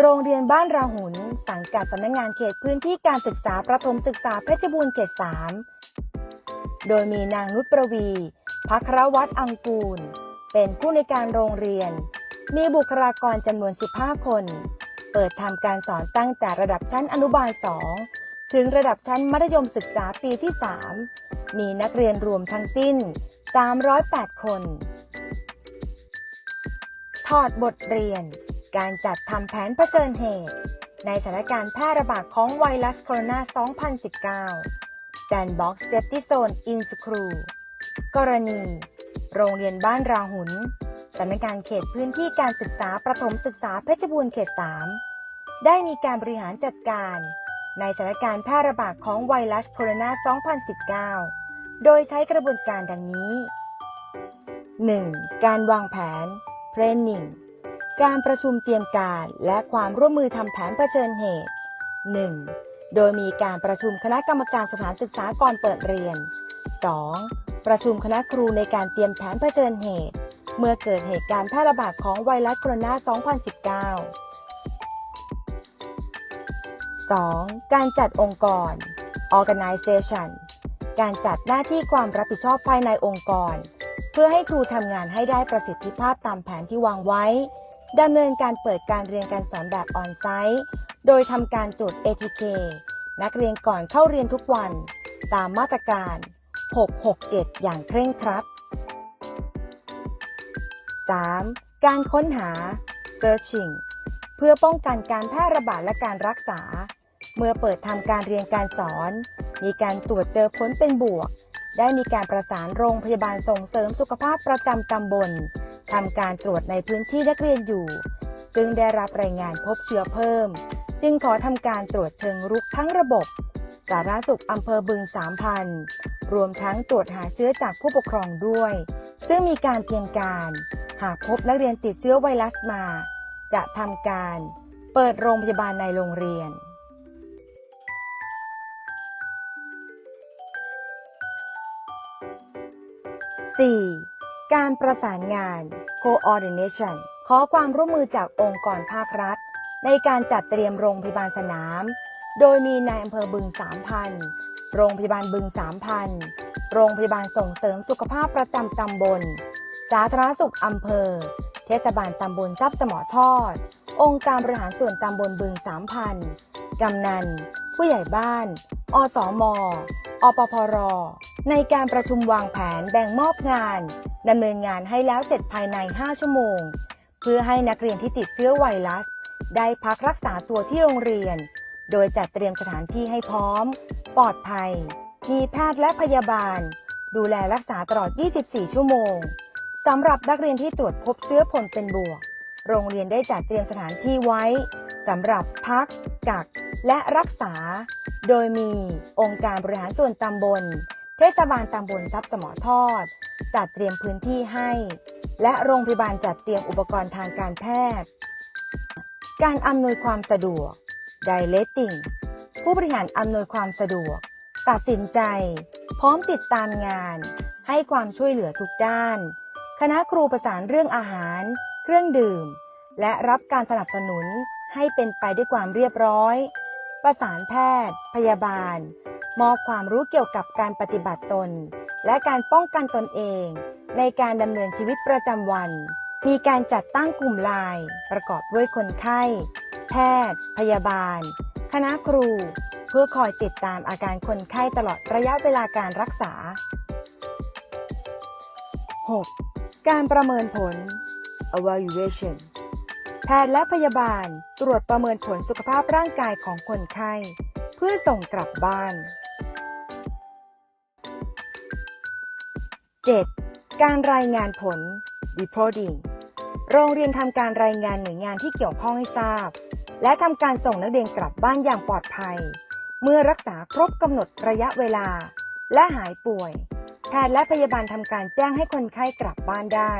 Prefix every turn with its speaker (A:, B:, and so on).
A: โรงเรียนบ้านราหุน สังกัดสำนักงานเขตพื้นที่การศึกษาประถมศึกษาเพชรบูรณ์เขต3โดยมีนางนุชประวีพัครวัตรอังกูล เป็นผู้ในการโรงเรียน มีบุคลากรจำนวน 15 คน เปิดทำการสอนตั้งแต่ระดับชั้นอนุบาล 2 ถึงระดับชั้นมัธยมศึกษาปีที่ 3 มีนักเรียนรวมทั้งสิ้น 308 คน ถอดบทเรียน การจัดทำแผนเผชิญเหตุ ในสถานการณ์แพร่ระบาดของไวรัสโคโรนา 2019 Dan Box Safety Zone in School กรณี โรงเรียนบ้านราหุนสำนักงานเขตพื้นที่การศึกษาประถมศึกษาเพชรบูรณ์เขต 3 ได้มีการบริหารจัดการ ในสถานการณ์แพร่ระบาดของไวรัสโคโรนา 2019 โดยใช้กระบวนการดังนี้ 1. การวางแผน Planning การประชุมเตรียมการและความร่วมมือทำแผนเผชิญเหตุ 1. โดยมีการประชุมคณะกรรมการสถานศึกษาก่อนเปิดเรียน 2. ประชุมคณะครูในการเตรียมแผนเผชิญเหตุ เมื่อเกิดเหตุการณ์แพร่ระบาดของไวรัสโคโรนา 2019 2. การจัดองค์กร Organization การจัดหน้าที่ความรับผิดชอบภายในองค์กร เพื่อให้ครูทำงานให้ได้ประสิทธิภาพตามแผนที่วางไว้ ดำเนินการเปิดการเรียนการสอนแบบออนไซต์ โดยทำการตรวจ ATK นักเรียนก่อนเข้าเรียนทุกวัน ตามมาตรการ 667 อย่างเคร่งครัด 3. การค้นหา searching เพื่อป้องกันการแพร่ระบาดและการรักษา เมื่อเปิดทำการเรียนการสอน มีการตรวจเจอผลเป็นบวก ได้มีการประสานโรงพยาบาลส่งเสริมสุขภาพประจำตำบลทำการตรวจในพื้นที่นักเรียนอยู่ ซึ่งได้รับรายงานพบเชื้อเพิ่ม จึงขอทำการตรวจเชิงรุกทั้งระบบสาธารณสุขอำเภอบึงสามพันรวมทั้งตรวจหาเชื้อจากผู้ปกครองด้วย ซึ่งมีการเตรียมการ หากพบนักเรียนติดเชื้อไวรัสมา จะทำการ เปิดโรงพยาบาลในโรงเรียน 4. การประสานงาน coordination ขอความร่วมมือจากองค์กรภาครัฐ ในการจัดเตรียมโรงพยาบาลสนาม โดยมีนายอำเภอบึงสามพัน โรงพยาบาลบึงสามพัน โรงพยาบาลส่งเสริมสุขภาพประจำตำบล สาธารณสุขอำเภอ เทศบาลตำบลทรัพย์สมอทอด องค์การบริหารส่วนตำบลบึงสามพัน กำนัน ผู้ใหญ่บ้าน อสอมอปพร ในการประชุมวางแผนแบ่งมอบงานดำเนินงานให้แล้วเสร็จภายใน 5 ชั่วโมง เพื่อให้นักเรียนที่ติดเชื้อไวรัส ได้พักรักษาตัวที่โรงเรียน โดยจัดเตรียมสถานที่ให้พร้อม ปลอดภัย มีแพทย์และพยาบาล ดูแลรักษาตลอด 24 ชั่วโมงสำหรับนักเรียนที่ตรวจพบเชื้อผลเป็นบวก โรงเรียนได้จัดเตรียมสถานที่ไว้สำหรับพัก กัก และรักษา โดยมีองค์การบริหารส่วนตำบล เทศบาลตำบลทรัพย์สมอทอด จัดเตรียมพื้นที่ให้ และโรงพยาบาลจัดเตรียมอุปกรณ์ทางการแพทย์ การอำนวยความสะดวก Directing ผู้บริหารอำนวยความสะดวก ตัดสินใจ พร้อมติดตามงาน ให้ความช่วยเหลือทุกด้าน คณะครูประสานเรื่องอาหาร เครื่องดื่ม และรับการสนับสนุนให้เป็นไปด้วยความเรียบร้อย ประสานแพทย์ พยาบาล มอบความรู้เกี่ยวกับการปฏิบัติตน และการป้องกันตนเอง ในการดำเนินชีวิตประจำวัน มีการจัดตั้งกลุ่มไลน์ประกอบด้วยคนไข้ แพทย์ พยาบาล คณะครู เพื่อคอยติดตามอาการคนไข้ตลอดระยะเวลาการรักษา 6. การประเมินผล evaluation แพทย์และพยาบาลตรวจประเมินผลสุขภาพร่างกายของคนไข้ เพื่อส่งกลับบ้าน 7. การรายงานผล reporting โรงเรียนทำการรายงานหน่วยงานที่เกี่ยวข้องให้ทราบ และทำการส่งนักเรียนกลับบ้านอย่างปลอดภัย เมื่อรักษาครบกำหนดระยะเวลา และหายป่วย แพทย์และพยาบาลทำการแจ้งให้คนไข้กลับบ้านได้